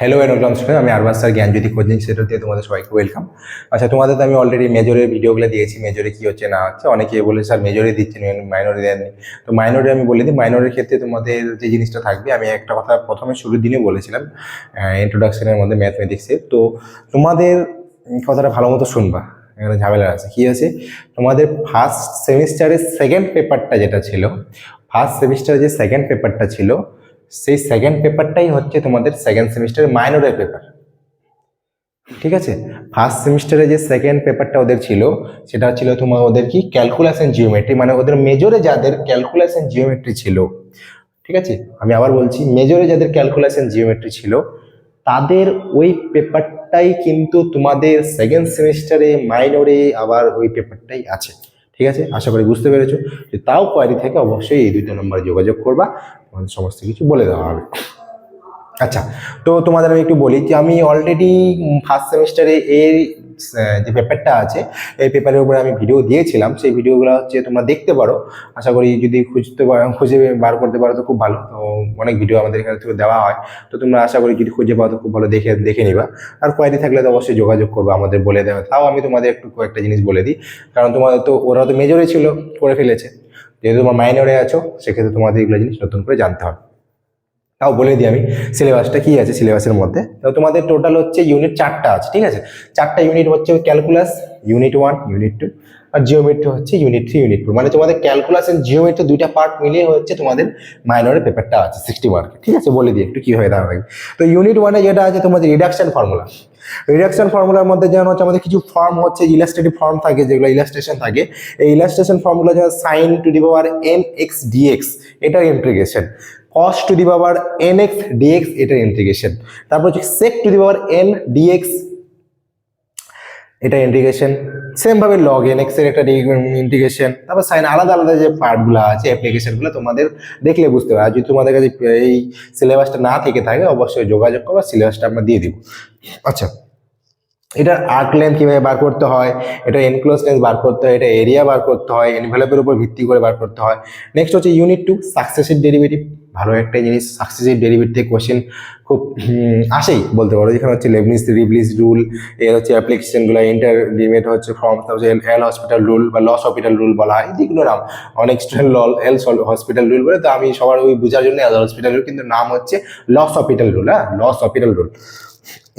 Hello and welcome student আমি আরবাস sir জ্ঞানজ্যোতি coaching দিয়ে তোমাদের সবাইকে ওয়েলকাম আচ্ছা তোমাদের তো আমি অলরেডি মেজরের ভিডিওগুলো দিয়েছি। মেজরে কি হচ্ছে, না হচ্ছে, অনেকে বলে স্যার মেজরে দিচ্ছেন মাইনরে দেননি। তো মাইনরে আমি বলে দিই মাইনরের ক্ষেত্রে তোমাদের যে জিনিসটা থাকবে, আমি একটা কথা প্রথমে শুরুর দিনে বলেছিলাম ইন্ট্রোডাকশনের মধ্যে ম্যাথমেটিক্সের তো তোমাদের কথাটা ভালো মতো শুনবা, এখানে ঝামেলা আছে। কী আছে? তোমাদের ফার্স্ট সেমিস্টারের সেকেন্ড পেপারটা যেটা ছিল ফার্স্ট সেমিস্টারের যে সেকেন্ড পেপারটা ছিল সেই সেকেন্ড পেপারটাই হচ্ছে তোমাদের সেকেন্ড সেমিস্টারের মাইনরের পেপার ঠিক আছে? ফার্স্ট সেমিস্টারে যে সেকেন্ড পেপারটা ওদের ছিল, সেটা ছিল তোমার ওদের কি? ক্যালকুলাস অ্যান্ড জিওমেট্রি মানে ওদের মেজরে যাদের ক্যালকুলাস অ্যান্ড জিওমেট্রি ছিল, ঠিক আছে? আমি আবার বলছি মেজরে যাদের ক্যালকুলাস অ্যান্ড জিওমেট্রি ছিল, তাদের ওই পেপারটাই কিন্তু তোমাদের সেকেন্ড সেমিস্টারে মাইনরে আবার ওই পেপারটাই আছে। ঠিক আছে? আশা করি বুঝতে পেরেছ? যে তাও কোয়ারি থেকে অবশ্যই এই দুটো নম্বরে যোগাযোগ করবা। তোমাদের সমস্ত কিছু বলে দেওয়া হবে। আচ্ছা তো তোমাদের আমি একটু বলি যে আমি অলরেডি ফার্স্ট সেমিস্টারে এর যে পেপারটা আছে, এই পেপারের উপরে আমি ভিডিও দিয়েছিলাম। সেই ভিডিওগুলো হচ্ছে তোমরা দেখতে পারো। আশা করি যদি খুঁজতে খুঁজে বার করতে পারো তো খুব ভালো। তো অনেক ভিডিও আমাদের এখানে থেকে দেওয়া হয়। তো তোমরা আশা করি যদি খুঁজে পাও তো খুব ভালো দেখে দেখে নিবা। আর কোয়ারি থাকলে তো অবশ্যই যোগাযোগ করব, আমাদের বলে দেওয়া। তাও আমি তোমাদের একটু কয়েকটা জিনিস বলে দিই। কারণ তোমাদের তো, ওরা তো মেজরে ছিল, করে ফেলেছে। যেহেতু তোমার মাইনরে আছো, সেক্ষেত্রে তোমাদের এগুলো জিনিস নতুন করে জানতে হবে। তাও বলে দিই আমি সিলেবাসটা কি আছে সিলেবাসের মধ্যে? তোমাদের টোটাল হচ্ছে ইউনিট চারটা আছে, ঠিক আছে? চারটা ইউনিট হচ্ছে calculus unit one unit two আর জিওমেট্রি হচ্ছে ইউনিট থ্রি ইউনিট ফোর মানে তোমাদের ক্যালকুলাস এন্ড জিওমেট্রি দুইটা পার্ট মিলিয়ে হচ্ছে তোমাদের মাইনরের পেপারটা আছে সিক্সটি মার্ক ঠিক আছে? বলে দিই একটু কি হয়ে দাঁড়াবে। তো ইউনিট ওয়ানে যেটা আছে, তোমাদের রিডাকশন ফর্মুলা রিডাকশন ফর্মুলার মধ্যে যেমন হচ্ছে আমাদের কিছু ফর্ম হচ্ছে ইলাস্ট্রেটিভ ফর্ম থাকে, যেগুলো ইলাস্ট্রেশন থাকে, এই ইলাস্ট্রেশন ফর্মুলা যেমন sine to the power m x dx এটার integration cos to the power n x dx এটার ইন্টিগ্রেশন তারপর হচ্ছে sec to the power n dx এটা ইন্টিগ্রেশন সেম ভাবে লগ এক্সের একটা ইন্টিগ্রেশন তারপর সাইন আলাদা আলাদা যে পার্টগুলো আছে অ্যাপ্লিকেশনগুলো তোমাদের দেখলে বুঝতে পারবে। যদি তোমাদের কাছে এই সিলেবাসটা না থেকে থাকে, অবশ্যই যোগাযোগ করবা সিলেবাসটা আমরা দিয়ে দিব। আচ্ছা এটার আর্ক লেন্থ কীভাবে বার করতে হয়, এটা এনক্লোজ লেন্থ বার করতে হয়, এটা এরিয়া বার করতে হয় এনভেলপের উপর ভিত্তি করে বার করতে হয়। নেক্সট হচ্ছে ইউনিট টু সাকসেসিভ ডেরিভেটিভ ভালো একটা জিনিস সাকসেসিভ ডেরিভেটিভ থেকে কোয়েশ্চেন খুব আসেই বলতে পারো। যেখানে হচ্ছে লেবনিস রিবলিস রুল এর হচ্ছে অ্যাপ্লিকেশনগুলো ইন্টারডিমেট হচ্ছে ফর্ম তারপর এল হসপিটাল রুল বা লস হসপিটাল রুল বলা হয় যেগুলো নাম অনেক স্টুডেন্ট লল এল হসপিটাল রুল বলে, তো আমি সবার ওই বোঝার জন্য এল হসপিটাল রুল কিন্তু নাম হচ্ছে লস হসপিটাল রুল হ্যাঁ? Los hospital rule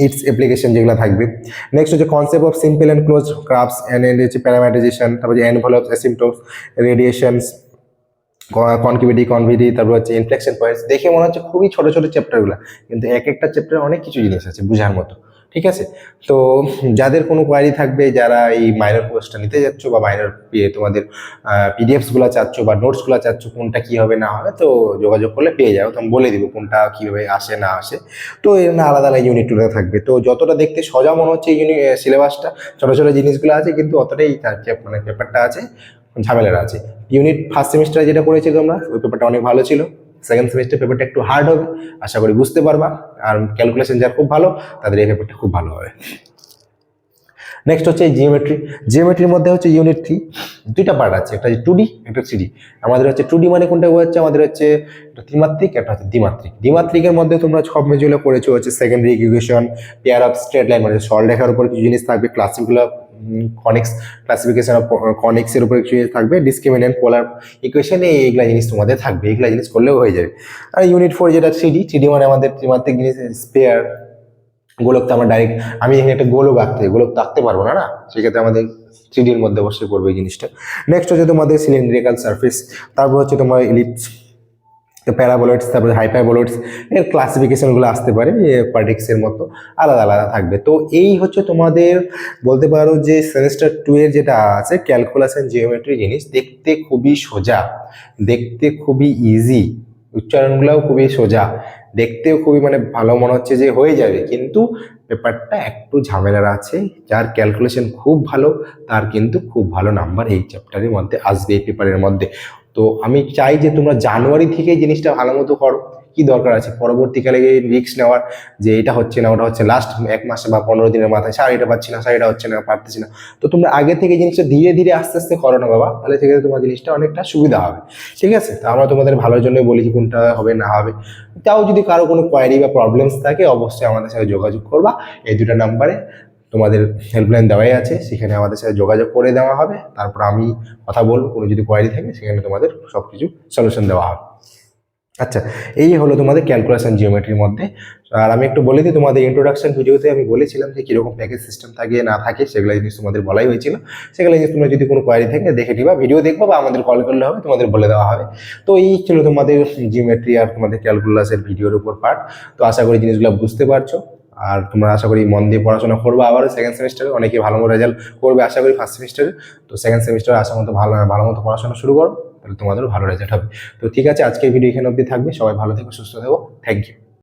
it's application যেগুলো থাকবে। নেক্সট হচ্ছে concept of simple and close curves and হচ্ছে প্যারামাইটাইজেশন তারপর যে এনভেলপস অ্যাসিমটপস রেডিয়েশনস কনকিভিটি কনভিটি তারপর হচ্ছে ইনফ্লেকশন পয়েন্টস দেখে মনে হচ্ছে খুবই ছোট ছোট চ্যাপ্টারগুলো কিন্তু এক একটা চ্যাপ্টারে অনেক কিছু জিনিস আছে বোঝার মতো, ঠিক আছে? তো যাদের কোনো কোয়ারি থাকবে, যারা এই মাইনর কোর্সটা নিতে যাচ্ছ বা মাইনর তোমাদের পিডিএফসগুলো চাচ্ছ বা নোটসগুলো চাচ্ছ, কোনটা কী হবে, না হবে, তো যোগাযোগ করলে পেয়ে যাব। তো আমি বলে দিব কোনটা কীভাবে আসে, না আসে। তো এর না আলাদা আলাদা ইউনিট টুলে থাকবে। তো যতটা দেখতে সোজা মনে হচ্ছে ইউনি সিলেবাসটা ছোটো ছোটো জিনিসগুলো আছে, কিন্তু অতটাই তার মানে পেপারটা আছে ঝামেলার আছে। ইউনিট ফার্স্ট সেমিস্টারে যেটা করেছি তোমরা, ওই পেপারটা অনেক ভালো ছিল। সেকেন্ড সেমিস্টার পেপারটা একটু হার্ড হবে, আশা করি বুঝতে পারবা। আর ক্যালকুলেশন যার খুব ভালো, তাদের এই পেপারটা খুব ভালো হবে। নেক্সট হচ্ছে জিওমেট্রি জিওমেট্রির মধ্যে হচ্ছে ইউনিট থ্রি দুইটা পার্ট আছে, একটা হচ্ছে টু ডি একটা থ্রি ডি আমাদের হচ্ছে টু ডি মানে কোনটা হচ্ছে আমাদের হচ্ছে একটা ত্রিমাত্রিক, একটা হচ্ছে দ্বিমাত্রিক। দ্বিমাত্রিকের মধ্যে তোমরা সব মেজুগুলো করেছ হচ্ছে secondary equation pair of straight line মানে সরল রেখার উপর কিছু জিনিস থাকবে ক্লাসিকগুলো কনিক্স ক্লাসিফিকেশন অফ কনিক্সের উপর কিছু থাকবে ডিসক্রিমিনেন্ট পোলার ইকুয়েশন এইগুলা জিনিস তোমাদের থাকবে, এইগুলা জিনিস করলেও হয়ে যাবে। আর ইউনিট ফোর যেটা থ্রি ডি থ্রি ডি মানে আমাদের ত্রিমাত্রিক জিনিস স্পেয়ার গোলক তো আমরা ডাইরেক্ট আমি এখানে একটা গোলক আঁকতে, গোলক তো আঁকতে পারব না না? সেক্ষেত্রে আমাদের থ্রিডির মধ্যে অবশ্যই করবে এই জিনিসটা। নেক্সট হচ্ছে তোমাদের সিলিন্ড্রিক্যাল সারফেস তারপর হচ্ছে তোমার ইলিপস প্যারাবোলয়েডস তারপরে হাইপারবোলয়েডস এর ক্লাসিফিকেশনগুলো আসতে পারে পার্টিক্সের মতো, আলাদা আলাদা থাকবে। তো এই হচ্ছে তোমাদের বলতে পারো যে সেমিস্টার টু এর যেটা আছে ক্যালকুলাস অ্যান্ড জিওমেট্রি জিনিস, দেখতে খুবই সোজা, দেখতে খুবই ইজি উচ্চারণগুলোও খুবই সোজা দেখতেও খুবই মানে ভালো মনে হচ্ছে যে হয়ে যাবে, কিন্তু পেপারটা একটু ঝামেলার আছে, যার ক্যালকুলেশন খুব ভালো, তার কিন্তু খুব ভালো নাম্বার এই চ্যাপ্টারের মধ্যে আসবে এই পেপারের মধ্যে। তো আমি চাই যে তোমরা জানুয়ারি থেকে জিনিসটা ভালো মতো করো। কি দরকার আছে? পরবর্তীকালে রিস্ক নেওয়ার যে এটা হচ্ছে না, ওটা হচ্ছে লাস্ট এক মাসে বা পনেরো দিনের মাথায় স্যার এটা পাচ্ছি না স্যার এটা হচ্ছে না, পারতেছি না। তো তোমরা আগে থেকে জিনিসটা ধীরে ধীরে আস্তে আস্তে করো না বাবা, তাহলে সেক্ষেত্রে তোমার জিনিসটা অনেকটা সুবিধা হবে। ঠিক আছে? তো আমরা তোমাদের ভালোর জন্যই বলি যে কোনটা হবে, না হবে। তাও যদি কারও কোনো কোয়ারি বা প্রবলেমস থাকে, অবশ্যই আমাদের সাথে যোগাযোগ করবা। এই দুটো নাম্বারে তোমাদের হেল্পলাইন দেওয়াই আছে, সেখানে আমাদের সাথে যোগাযোগ করে দেওয়া হবে। তারপর আমি কথা বলব, কোনো যদি কোয়ারি থাকে, সেখানে তোমাদের সব কিছু সলিউশন দেওয়া হবে। আচ্ছা এই হলো তোমাদের ক্যালকুলেশন জিওমেট্রির মধ্যে। আর আমি একটু বলে দিই, তোমাদের ইন্ট্রোডাকশন ভিডিওতে আমি বলেছিলাম যে কীরকম প্যাকেজ সিস্টেম থাকে, না থাকে, সেগুলো জিনিস তোমাদের বলাই হয়েছিল। সেগুলো জিনিস তোমরা যদি কোনো কোয়ারি থাকে, দেখে নিবা ভিডিও দেখব বা আমাদের কল করলে হবে, তোমাদের বলে দেওয়া হবে। তো এই ছিল তোমাদের জিওমেট্রি আর তোমাদের ক্যালকুলাসের ভিডিওর উপর পার্ট তো আশা করি জিনিসগুলো বুঝতে পারছ। আর তোমরা আশা করি মন দিয়ে পড়াশোনা করব আবারও সেকেন্ড সেমিস্টারে অনেকে ভালো মতো রেজাল্ট করবে আশা করি ফার্স্ট সেমিস্টারে তো সেকেন্ড সেমিস্টারে আশা মতো ভালো ভালো মতো পড়াশোনা শুরু করো, তাহলে তোমাদেরও ভালো রেজাল্ট হবে। তো ঠিক আছে, আজকের ভিডিও এখানে অব্দি থাকবে। সবাই ভালো থেকো, সুস্থ থেকো। Thank you